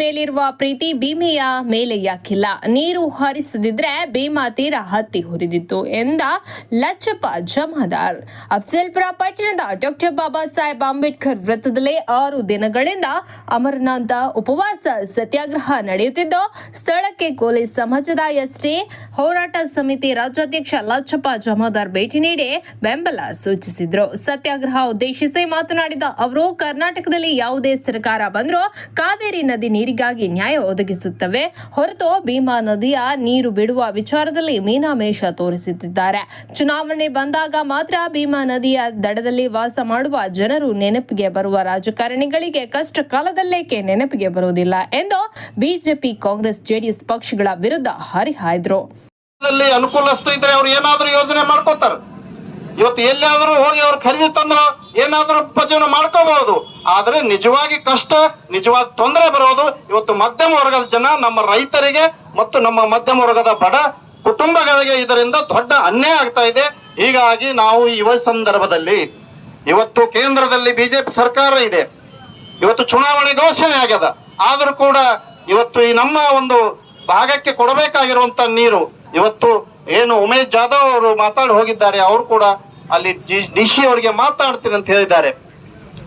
ಮೇಲಿರುವ ಪ್ರೀತಿ ಭೀಮೆಯ ಮೇಲೆ ಯಾಕಿಲ್ಲ. ನೀರು ಹರಿಸದಿದ್ರೆ ಭೀಮಾ ತೀರ ಹತ್ತಿ ಹುರಿದಿತ್ತು ಎಂದ ಲಚ್ಚಪ್ಪ ಜಮಾದಾರ್. ಅಫ್ಸಲ್ಪುರ ಪಟ್ಟಣದ ಡಾಕ್ಟರ್ ಬಾಬಾ ಸಾಹೇಬ್ ಅಂಬೇಡ್ಕರ್ ವೃತ್ತದಲ್ಲಿ ಆರು ದಿನಗಳಿಂದ ಅಮರನಾಥ ಉಪವಾಸ ಸತ್ಯಾಗ್ರಹ ನಡೆಯುತ್ತಿದ್ದು, ಸ್ಥಳಕ್ಕೆ ಕೋಲಿ ಸಮಾಜದ ಎಸ್ಟಿ, ಹೋರಾಟ ಸಮಿತಿ ರಾಜ್ಯಾಧ್ಯಕ್ಷ ಲಚ್ಚಪ್ಪ ಜಮಾದಾರ್ ಭೇಟಿ ನೀಡಿ ಬೆಂಬಲ ಸೂಚಿಸಿದ್ರು. ಸತ್ಯಾಗ್ರಹ ಉದ್ದೇಶಿಸಿ ಮಾತನಾಡಿದ ಅವರು, ಕರ್ನಾಟಕದಲ್ಲಿ ಯಾವುದೇ ಸರ್ಕಾರ ಬಂದರೂ ಕಾವೇರಿ ನದಿ ನೀರಿಗಾಗಿ ನ್ಯಾಯ ಒದಗಿಸುತ್ತವೆ ಹೊರತು ಭೀಮಾ ನದಿಯ ನೀರು ಬಿಡುವ ವಿಚಾರದಲ್ಲಿ ಮೀನಾಮೇಷ ತೋರಿಸುತ್ತಿದ್ದಾರೆ. ಚುನಾವಣೆ ಬಂದಾಗ ಮಾತ್ರ ಭೀಮಾ ನದಿಯ ದಡದಲ್ಲಿ ವಾಸ ಮಾಡುವ ಜನರು ನೆನಪಿಗೆ ಬರುವ ರಾಜಕಾರಣಿಗಳಿಗೆ ಕಷ್ಟ ಕಾಲದಲ್ಲೇಕೆ ನೆನಪಿಗೆ ಬರುವುದಿಲ್ಲ ಎಂದು ಬಿಜೆಪಿ ಕಾಂಗ್ರೆಸ್ ಜೆಡಿಎಸ್ ಪಕ್ಷಗಳ ವಿರುದ್ಧ ಹರಿಹಾಯ್ದ್ರು. ಅನುಕೂಲಸ್ಥರಿದ್ರೆ ಅವ್ರು ಏನಾದ್ರೂ ಯೋಜನೆ ಮಾಡ್ಕೋತಾರ. ಇವತ್ತು ಎಲ್ಲಿಯಾದ್ರೂ ಹೋಗಿ ಅವ್ರು ಖರೀದಿ ತಂದ್ರ ಏನಾದ್ರೂ ಉಪಜೀವನ ಮಾಡ್ಕೋಬಹುದು. ಆದ್ರೆ ನಿಜವಾಗಿ ಕಷ್ಟ, ನಿಜವಾದ ತೊಂದರೆ ಬರೋದು ಇವತ್ತು ಮಧ್ಯಮ ವರ್ಗದ ಜನ, ನಮ್ಮ ರೈತರಿಗೆ ಮತ್ತು ನಮ್ಮ ಮಧ್ಯಮ ವರ್ಗದ ಬಡ ಕುಟುಂಬಗಳಿಗೆ ಇದರಿಂದ ದೊಡ್ಡ ಅನ್ಯಾಯ ಆಗ್ತಾ ಇದೆ. ಹೀಗಾಗಿ ನಾವು ಯುವ ಸಂದರ್ಭದಲ್ಲಿ, ಇವತ್ತು ಕೇಂದ್ರದಲ್ಲಿ ಬಿಜೆಪಿ ಸರ್ಕಾರ ಇದೆ. ಇವತ್ತು ಚುನಾವಣೆ ಘೋಷಣೆ ಆಗ್ಯದ. ಆದ್ರೂ ಕೂಡ ಇವತ್ತು ಈ ನಮ್ಮ ಒಂದು ಭಾಗಕ್ಕೆ ಕೊಡಬೇಕಾಗಿರುವಂತ ನೀರು ಇವತ್ತು ಏನು ಉಮೇಶ್ ಜಾಧವ್ ಅವರು ಮಾತಾಡಿ ಹೋಗಿದ್ದಾರೆ, ಅವರು ಕೂಡ ಅಲ್ಲಿ ಡಿ ಸಿ ಅವರಿಗೆ ಮಾತಾಡ್ತೀನಿ ಅಂತ ಹೇಳಿದ್ದಾರೆ.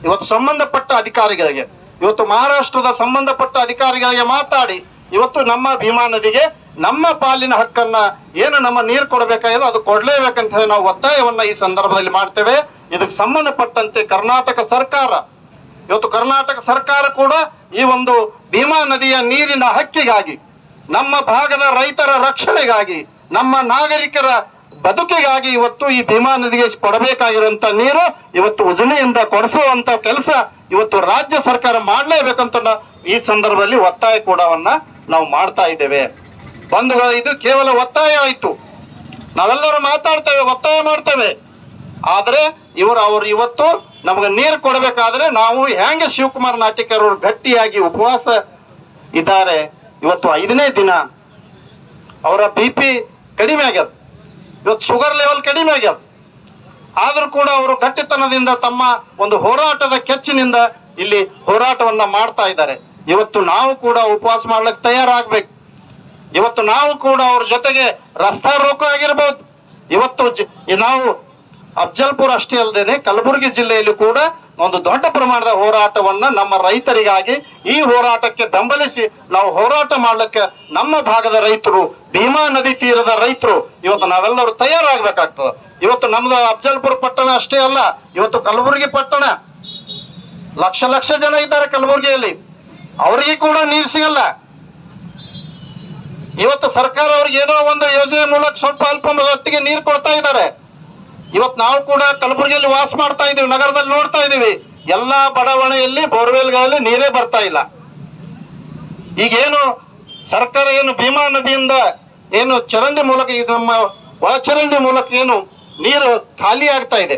ಇವತ್ತು ಸಂಬಂಧಪಟ್ಟ ಅಧಿಕಾರಿಗಳಿಗೆ, ಇವತ್ತು ಮಹಾರಾಷ್ಟ್ರದ ಸಂಬಂಧಪಟ್ಟ ಅಧಿಕಾರಿಗಳಿಗೆ ಮಾತಾಡಿ, ಇವತ್ತು ನಮ್ಮ ಭೀಮಾ ನದಿಗೆ ನಮ್ಮ ಪಾಲಿನ ಹಕ್ಕನ್ನ ಏನು ನಮ್ಮ ನೀರು ಕೊಡಬೇಕಾಗಿದೆ ಅದು ಕೊಡಲೇಬೇಕಂತ ಹೇಳಿ ನಾವು ಒತ್ತಾಯವನ್ನ ಈ ಸಂದರ್ಭದಲ್ಲಿ ಮಾಡ್ತೇವೆ. ಇದಕ್ಕೆ ಸಂಬಂಧಪಟ್ಟಂತೆ ಕರ್ನಾಟಕ ಸರ್ಕಾರ, ಇವತ್ತು ಕರ್ನಾಟಕ ಸರ್ಕಾರ ಕೂಡ ಈ ಒಂದು ಭೀಮಾ ನದಿಯ ನೀರಿನ ಹಕ್ಕಿಗಾಗಿ, ನಮ್ಮ ಭಾಗದ ರೈತರ ರಕ್ಷಣೆಗಾಗಿ ನಮ್ಮ ನಾಗರಿಕರ ಬದುಕಿಗಾಗಿ ಇವತ್ತು ಈ ಭೀಮಾ ನದಿಗೆ ಕೊಡಬೇಕಾಗಿರುವಂತ ನೀರು ಇವತ್ತು ಉಜನೆಯಿಂದ ಕೊಡಿಸುವಂತ ಕೆಲಸ ಇವತ್ತು ರಾಜ್ಯ ಸರ್ಕಾರ ಮಾಡಲೇಬೇಕಂತ ಈ ಸಂದರ್ಭದಲ್ಲಿ ಒತ್ತಾಯ ಕೂಡವನ್ನ ನಾವು ಮಾಡ್ತಾ ಇದ್ದೇವೆ. ಬಂಧುಗಳ, ಇದು ಕೇವಲ ಒತ್ತಾಯ ಆಯ್ತು. ನಾವೆಲ್ಲರೂ ಮಾತಾಡ್ತೇವೆ, ಒತ್ತಾಯ ಮಾಡ್ತೇವೆ. ಆದ್ರೆ ಇವರು, ಅವರು ಇವತ್ತು ನಮಗೆ ನೀರು ಕೊಡಬೇಕಾದ್ರೆ ನಾವು ಹೆಂಗೆ ಶಿವಕುಮಾರ್ ನಾಟಿಕರ್ ಅವರು ಗಟ್ಟಿಯಾಗಿ ಉಪವಾಸ ಇದ್ದಾರೆ? ಇವತ್ತು ಐದನೇ ದಿನ. ಅವರ ಬಿ ಪಿ ಕಡಿಮೆ ಆಗ್ಯದ. ಇವತ್ತು ಶುಗರ್ ಲೆವೆಲ್ ಕಡಿಮೆ ಆಗ್ಯದ. ಆದರೂ ಕೂಡ ಅವರು ಗಟ್ಟಿತನದಿಂದ ತಮ್ಮ ಒಂದು ಹೋರಾಟದ ಕೆಚ್ಚಿನಿಂದ ಇಲ್ಲಿ ಹೋರಾಟವನ್ನ ಮಾಡ್ತಾ ಇದ್ದಾರೆ. ಇವತ್ತು ನಾವು ಕೂಡ ಉಪವಾಸ ಮಾಡ್ಲಿಕ್ಕೆ ತಯಾರಾಗ್ಬೇಕು. ಇವತ್ತು ನಾವು ಕೂಡ ಅವ್ರ ಜೊತೆಗೆ ರಸ್ತಾ ರೋಕೋ ಆಗಿರ್ಬೋದು. ಇವತ್ತು ನಾವು ಅಫ್ಜಲ್ಪುರ ಅಷ್ಟೇ ಅಲ್ಲದೇನೆ ಕಲಬುರಗಿ ಜಿಲ್ಲೆಯಲ್ಲಿ ಕೂಡ ಒಂದು ದೊಡ್ಡ ಪ್ರಮಾಣದ ಹೋರಾಟವನ್ನ ನಮ್ಮ ರೈತರಿಗಾಗಿ ಈ ಹೋರಾಟಕ್ಕೆ ಬೆಂಬಲಿಸಿ ನಾವು ಹೋರಾಟ ಮಾಡ್ಲಿಕ್ಕೆ ನಮ್ಮ ಭಾಗದ ರೈತರು, ಭೀಮಾ ನದಿ ತೀರದ ರೈತರು ಇವತ್ತು ನಾವೆಲ್ಲರೂ ತಯಾರಾಗಬೇಕಾಗ್ತದೆ. ಇವತ್ತು ನಮ್ದು ಅಫ್ಜಲ್ಪುರ ಪಟ್ಟಣ ಅಷ್ಟೇ ಅಲ್ಲ, ಇವತ್ತು ಕಲಬುರಗಿ ಪಟ್ಟಣ. ಲಕ್ಷ ಲಕ್ಷ ಜನ ಇದ್ದಾರೆ ಕಲಬುರಗಿಯಲ್ಲಿ. ಅವರಿಗೆ ಕೂಡ ನೀರು ಸಿಗಲ್ಲ. ಇವತ್ತು ಸರ್ಕಾರ ಅವ್ರಿಗೆ ಏನೋ ಒಂದು ಯೋಜನೆ ಮೂಲಕ ಸ್ವಲ್ಪ ಅಲ್ಪ ಮಟ್ಟಿಗೆ ನೀರು ಕೊಡ್ತಾ ಇದ್ದಾರೆ. ಇವತ್ತು ನಾವು ಕೂಡ ಕಲಬುರಗಿಯಲ್ಲಿ ವಾಸ ಮಾಡ್ತಾ ಇದೀವಿ, ನಗರದಲ್ಲಿ ನೋಡ್ತಾ ಇದೀವಿ. ಎಲ್ಲಾ ಬಡಾವಣೆಯಲ್ಲಿ, ಬೋರ್ವೆಲ್ಗಳಲ್ಲಿ ನೀರೇ ಬರ್ತಾ ಇಲ್ಲ. ಈಗೇನು ಸರ್ಕಾರ ಏನು ಭೀಮಾ ನದಿಯಿಂದ ಏನು ಚರಂಡಿ ಮೂಲಕ, ಇದು ನಮ್ಮ ಒಳಚರಂಡಿ ಮೂಲಕ ಏನು ನೀರು ಖಾಲಿ ಆಗ್ತಾ ಇದೆ.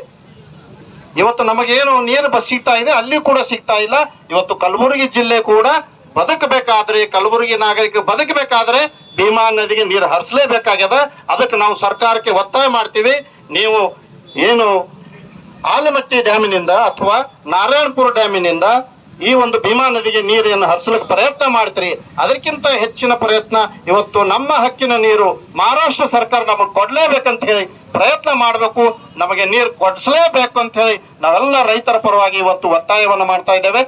ಇವತ್ತು ನಮಗೇನು ನೀರು ಬಸ್ ಸಿಗ್ತಾ ಇದೆ ಅಲ್ಲಿ ಕೂಡ ಸಿಗ್ತಾ ಇಲ್ಲ. ಇವತ್ತು ಕಲಬುರಗಿ ಜಿಲ್ಲೆ ಕೂಡ ಬದುಕಬೇಕಾದ್ರೆ, ಕಲಬುರಗಿ ನಾಗರಿಕ ಬದುಕಬೇಕಾದ್ರೆ ಭೀಮಾ ನದಿಗೆ ನೀರು ಹರಿಸಲೇಬೇಕಾಗ್ಯದ. ಅದಕ್ಕೆ ನಾವು ಸರ್ಕಾರಕ್ಕೆ ಒತ್ತಾಯ ಮಾಡ್ತೀವಿ. ನೀವು ಏನು ಆಲಮಟ್ಟಿ ಡ್ಯಾಮಿನಿಂದ ಅಥವಾ ನಾರಾಯಣಪುರ ಡ್ಯಾಮಿನಿಂದ ಈ ಒಂದು ಭೀಮಾ ನದಿಗೆ ನೀರನ್ನು ಹರಿಸಲು ಪ್ರಯತ್ನ ಮಾಡ್ತೀರಿ. ಅದಕ್ಕಿಂತ ಹೆಚ್ಚಿನ ಪ್ರಯತ್ನ ಇವತ್ತು ನಮ್ಮ ಹಕ್ಕಿನ ನೀರು ಮಹಾರಾಷ್ಟ್ರ ಸರ್ಕಾರ ನಮಗೆ ಕೊಡಲೇಬೇಕಂತ ಹೇಳಿ ಪ್ರಯತ್ನ ಮಾಡಬೇಕು. ನಮಗೆ ನೀರು ಕೊಡಿಸಲೇಬೇಕು ಅಂತ ಹೇಳಿ ನಾವೆಲ್ಲ ರೈತರ ಪರವಾಗಿ ಇವತ್ತು ಒತ್ತಾಯವನ್ನು ಮಾಡ್ತಾ ಇದ್ದೇವೆ.